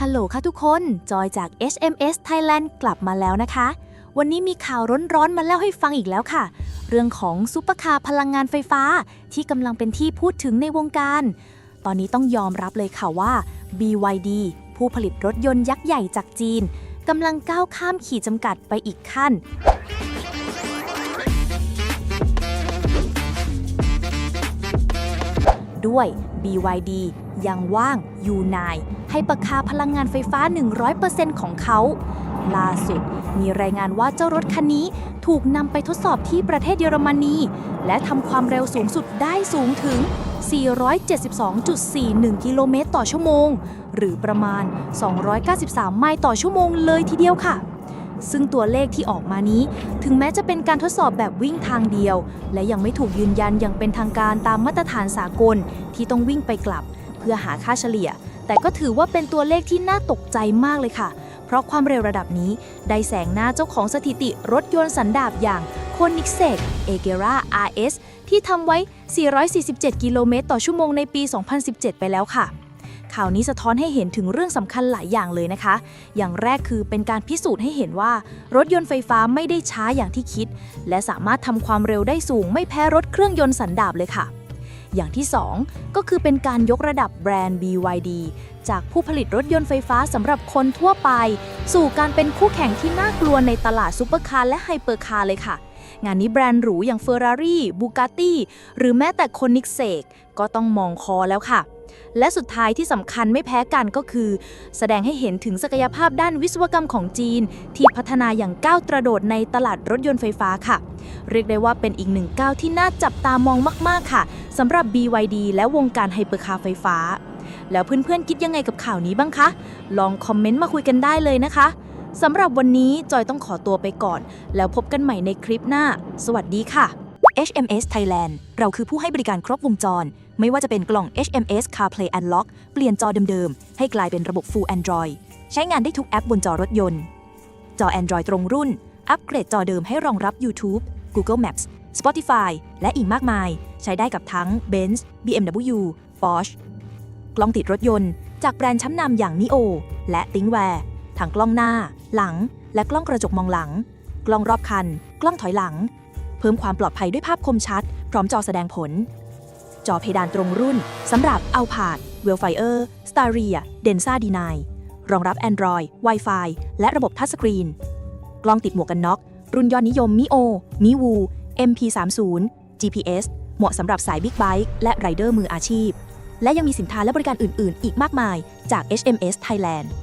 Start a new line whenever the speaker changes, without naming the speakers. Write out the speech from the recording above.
ฮัลโหลค่ะทุกคน จอยจาก HMS Thailand กลับมาแล้วนะคะ วันนี้มีข่าวร้อนๆมาเล่าให้ฟังอีกแล้วค่ะ เรื่องของซุปเปอร์คาร์พลังงานไฟฟ้า ที่กำลังเป็นที่พูดถึงในวงการ ตอนนี้ต้องยอมรับเลยค่ะว่า BYD ผู้ผลิตรถยนต์ยักษ์ใหญ่จากจีนกำลังก้าวข้ามขีดจำกัดไปอีกขั้นด้วย BYD ยังว่าง U9 ให้ประคาพลังงานไฟฟ้า 100%ของเขา ล่าสุดมีรายงานว่าเจ้ารถคันนี้ถูกนำไปทดสอบที่ประเทศเยอรมนี และทำความเร็วสูงสุดได้สูงถึง 472.41 กิโลเมตรต่อชั่วโมง หรือประมาณ 293 ไมล์ต่อชั่วโมงเลยทีเดียวค่ะซึ่งตัวเลขที่ออกมานี้ ถึงแม้จะเป็นการทดสอบแบบวิ่งทางเดียว และยังไม่ถูกยืนยันอย่างเป็นทางการตามมาตรฐานสากลที่ต้องวิ่งไปกลับ พื่อหาค่าเฉลี่ย แต่ก็ถือว่าเป็นตัวเลขที่น่าตกใจมากเลยค่ะ เพราะความเร็วระดับนี้ ได้แสงหน้าเจ้าของสถิติรถยนต์สันดาปอย่างโคนิกเซกเอเกรา RS ที่ทำไว้ 447 กิโลเมตรต่อชั่วโมงในปี 2017 ไปแล้วค่ะข่าวนี้สะท้อนให้เห็นถึงเรื่องสำคัญหลายอย่างเลยนะคะ อย่างแรกคือเป็นการพิสูจน์ให้เห็นว่า รถยนต์ไฟฟ้าไม่ได้ช้าอย่างที่คิด และสามารถทำความเร็วได้สูงไม่แพ้รถเครื่องยนต์สันดาปเลยค่ะ อย่างที่ 2 ก็คือเป็นการยกระดับแบรนด์ BYD จากผู้ผลิตรถยนต์ไฟฟ้าสำหรับคนทั่วไป สู่การเป็นคู่แข่งที่น่ากลัวในตลาดซูเปอร์คาร์และไฮเปอร์คาร์เลยค่ะ งานนี้แบรนด์หรูอย่าง Ferrari, Bugatti หรือแม้แต่คนนิกเซกก็ต้องมองคอแล้วค่ะ และสุดท้ายที่สำคัญไม่แพ้กันก็คือ แสดงให้เห็นถึงศักยภาพด้านวิศวกรรมของจีน ที่พัฒนาอย่างก้าวกระโดดในตลาดรถยนต์ไฟฟ้าค่ะ เรียกได้ว่าเป็นอีกหนึ่งก้าวที่น่าจับตามองมาก ๆ ค่ะสำหรับ BYD และวงการไฮเปอร์คาร์ไฟฟ้า แล้วเพื่อนๆคิดยังไงกับข่าวนี้บ้างคะ ลองคอมเมนต์มาคุยกันได้เลยนะคะสำหรับวันนี้จอยต้องขอตัวไปก่อน แล้วพบกันใหม่ในคลิปหน้า สวัสดีค่ะ HMS Thailand เราคือผู้ให้บริการครบวงจร ไม่ว่าจะเป็นกล่อง HMS CarPlay Unlock เปลี่ยนจอเดิมๆ ให้กลายเป็นระบบ Full Android ใช้งานได้ทุกแอปบนจอรถยนต์ จอ Android ตรงรุ่น อัปเกรดจอเดิมให้รองรับ YouTube Google Maps Spotify และอีกมากมาย ใช้ได้กับทั้ง Benz BMW Porsche กล้องติดรถยนต์ จากแบรนด์ชั้นนำอย่าง Nio และ ThinkWare ทั้งกล้องหน้า หลัง และกล้องกระจกมองหลัง กล้องรอบคัน กล้องถอยหลัง เพิ่มความปลอดภัยด้วยภาพคมชัด พร้อมจอแสดงผล จอเพดานตรงรุ่นสำหรับ a l p a r d Wellfire Staria Densa D9 รองรับ Android Wi-Fi และระบบทัชสกรีน กล้องติดหมวกกันน็อก รุ่นยอดนิยม Mio Miwu MP30 GPS เหมาะสำหรับสายบิ๊กไบค์และไรเดอร์มืออาชีพ และยังมีสินค้าและบริการอื่น ๆ อีกมากมายจาก HMS Thailand